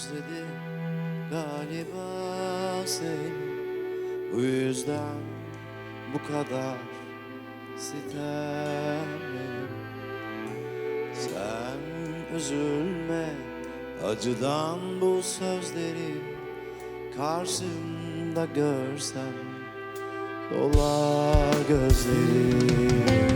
özledim galiba seni. Bu yüzden bu kadar sitemliyim Sen üzülme acıdan bu sözleri Karşımda görsem dolar gözlerim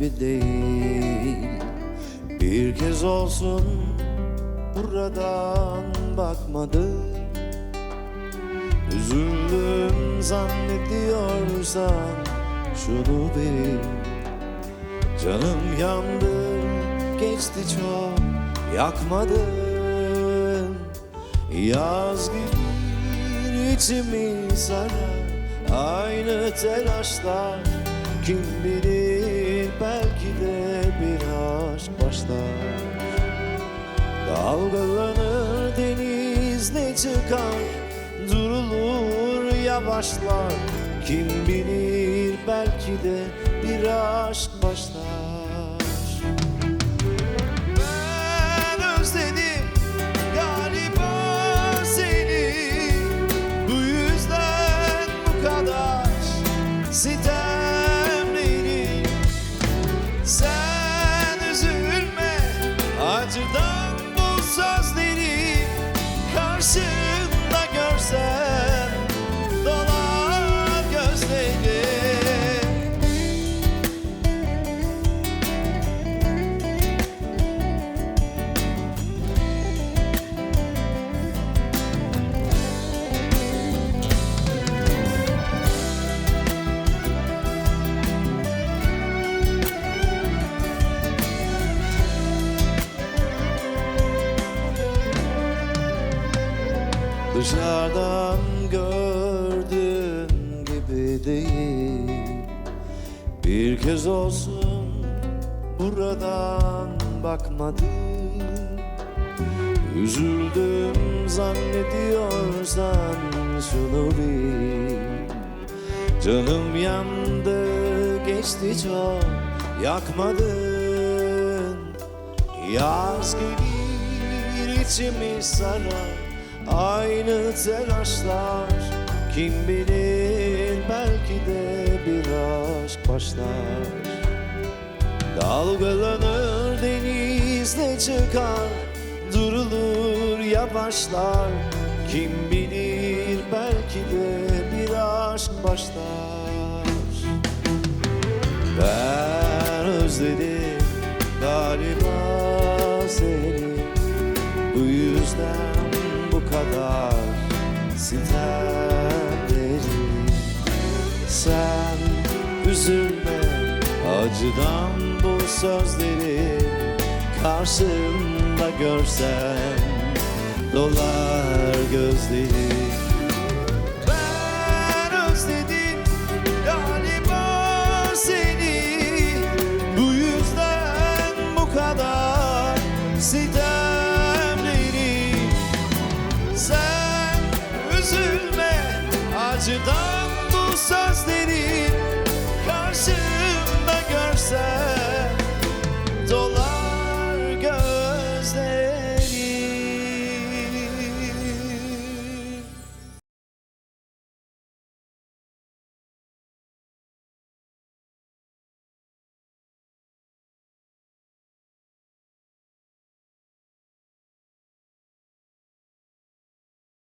gibi değil. Bir kez olsun buradan bakmadım. Üzüldüm zannediyorsan şunu bil. Canım yandı geçti çok yakmadın. Yaz gelir içimi sarar Aynı telaşlar Kim bilir belki de bir aşk başlar. Dalgalanır deniz ne çıkar Durulur yavaşlar. Kim bilir belki de bir aşk başlar. Ben özledim galiba seni. Bu yüzden bu kadar. Sitemliyim Carson. Dışarıdan gördüğün gibi değil. Bir kez olsun buradan bakmadım Üzüldüm zannediyorsan şunu bil. Canım yandı geçti çok yakmadın. Yaz gelir içimi sarar Aynı telaşlar Kim bilir belki de bir aşk başlar. Dalgalanır denizle çıkar Durulur yavaşlar. Kim bilir belki de bir aşk başlar. Ben özledim galiba seni Bu yüzden kadar sitemlerim Sen üzülme acıdan bu sözleri Karşımda görsem dolar gözlerim acıdan bu sözleri Karşımda